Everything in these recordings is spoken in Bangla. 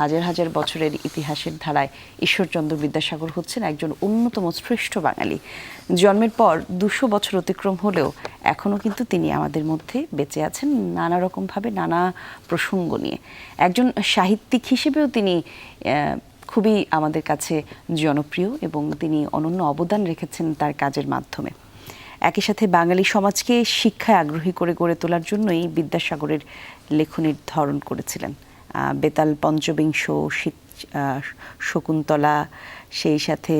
হাজার হাজার বছরের ইতিহাসের ধারায় ঈশ্বরচন্দ্র বিদ্যাসাগর হচ্ছেন একজন অন্যতম শ্রেষ্ঠ বাঙালি। জন্মের পর দুশো বছর অতিক্রম হলেও এখনও কিন্তু তিনি আমাদের মধ্যে বেঁচে আছেন নানা রকমভাবে, নানা প্রসঙ্গ নিয়ে। একজন সাহিত্যিক হিসেবেও তিনি খুবই আমাদের কাছে জনপ্রিয় এবং তিনি অনন্য অবদান রেখেছেন তার কাজের মাধ্যমে। একই সাথে বাঙালি সমাজকে শিক্ষায় আগ্রহী করে গড়ে তোলার জন্যই বিদ্যাসাগরের লেখনীর ধরন করেছিলেন। বেতাল পঞ্চবিংশ, শীত শকুন্তলা, সেই সাথে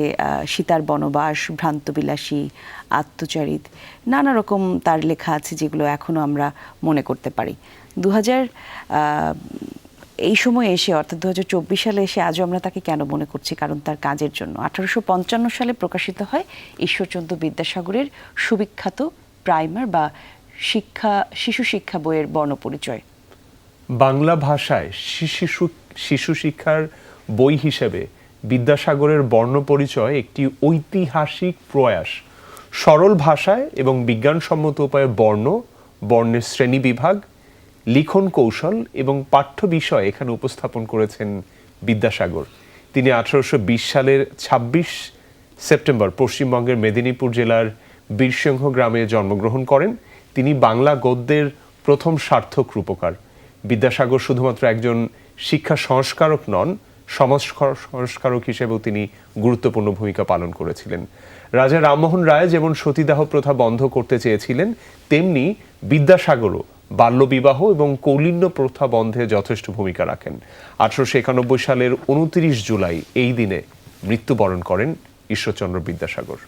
সীতার বনবাস, ভ্রান্তবিলাসী, আত্মচারিত, নানা রকম তার লেখা আছে যেগুলো এখনও আমরা মনে করতে পারি। দু হাজার এই সময়ে এসে, অর্থাৎ দু হাজার চব্বিশ সালে এসে আজও আমরা তাকে কেন মনে করছি? কারণ তার কাজের জন্য। আঠারোশো পঞ্চান্ন সালে প্রকাশিত হয় ঈশ্বরচন্দ্র বিদ্যাসাগরের সুবিখ্যাত প্রাইমার বা শিক্ষা, শিশু শিক্ষা বইয়ের বর্ণপরিচয়। বাংলা ভাষায় শিশু শিশু শিক্ষার বই হিসেবে বিদ্যাসাগরের বর্ণপরিচয় একটি ঐতিহাসিক প্রয়াস। সরল ভাষায় এবং বিজ্ঞানসম্মত উপায়ে বর্ণ, বর্ণের শ্রেণি বিভাগ, লিখন কৌশল এবং পাঠ্য বিষয় এখানে উপস্থাপন করেছেন বিদ্যাসাগর। তিনি আঠারোশো বিশ সালের ২৬ সেপ্টেম্বর পশ্চিমবঙ্গের মেদিনীপুর জেলার বীরসিংহ গ্রামে জন্মগ্রহণ করেন। তিনি বাংলা গদ্যের প্রথম সার্থক রূপকার। বিদ্যাসাগর শুধুমাত্র একজন শিক্ষা সংস্কারক নন, সমাজ সংস্কারক হিসেবেও তিনি গুরুত্বপূর্ণ ভূমিকা পালন করেছিলেন। রাজা রামমোহন রায় যেমন সতীদাহ প্রথা বন্ধ করতে চেয়েছিলেন, তেমনি বিদ্যাসাগরও বাল্যবিবাহ এবং কৌলিন্য প্রথা বন্ধে যথেষ্ট ভূমিকা রাখেন। আঠারোশো একানব্বই সালের উনত্রিশ জুলাই এই দিনে মৃত্যুবরণ করেন ঈশ্বরচন্দ্র বিদ্যাসাগর।